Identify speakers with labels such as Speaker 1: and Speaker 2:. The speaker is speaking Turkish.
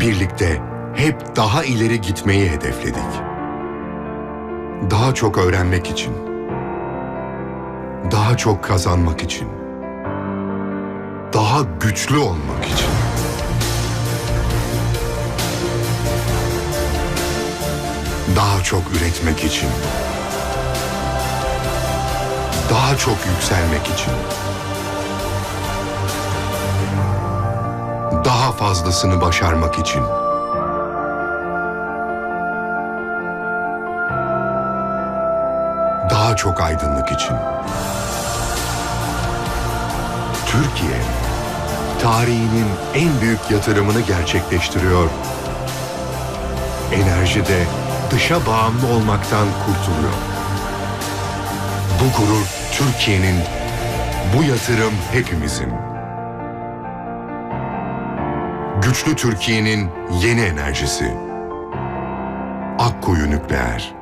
Speaker 1: Birlikte hep daha ileri gitmeyi hedefledik. Daha çok öğrenmek için. Daha çok kazanmak için. Daha güçlü olmak için. Daha çok üretmek için. Daha çok yükselmek için. Daha fazlasını başarmak için. Daha çok aydınlık için. Türkiye, tarihinin en büyük yatırımını gerçekleştiriyor. Enerjide dışa bağımlı olmaktan kurtuluyor. Bu gurur Türkiye'nin, bu yatırım hepimizin. Güçlü Türkiye'nin yeni enerjisi. Akkuyu Nükleer